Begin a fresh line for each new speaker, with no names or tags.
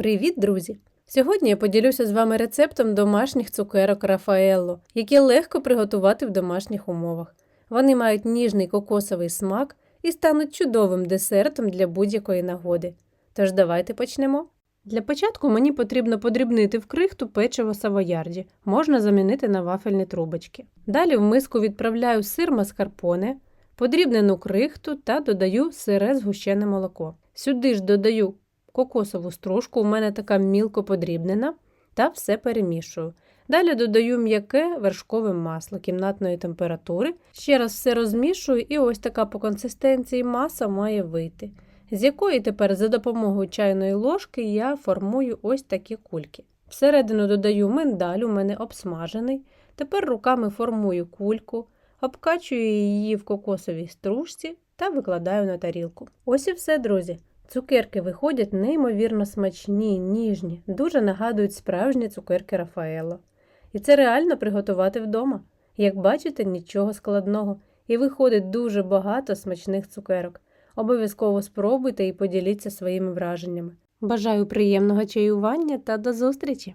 Привіт, друзі! Сьогодні я поділюся з вами рецептом домашніх цукерок Рафаелло, які легко приготувати в домашніх умовах. Вони мають ніжний кокосовий смак і стануть чудовим десертом для будь-якої нагоди. Тож давайте почнемо. Для початку мені потрібно подрібнити в крихту печиво савоярді, можна замінити на вафельні трубочки. Далі в миску відправляю сир маскарпоне, подрібнену крихту та додаю сире згущене молоко. Сюди ж додаю кокосову стружку, у мене така мілко подрібнена, та все перемішую. Далі додаю м'яке вершкове масло кімнатної температури. Ще раз все розмішую, і ось така по консистенції маса має вийти, з якої тепер за допомогою чайної ложки я формую ось такі кульки. Всередину додаю миндаль, у мене обсмажений. Тепер руками формую кульку, обкачую її в кокосовій стружці та викладаю на тарілку. Ось і все, друзі. Цукерки виходять неймовірно смачні, ніжні, дуже нагадують справжні цукерки Рафаело. І це реально приготувати вдома. Як бачите, нічого складного. І виходить дуже багато смачних цукерок. Обов'язково спробуйте і поділіться своїми враженнями. Бажаю приємного чаювання та до зустрічі!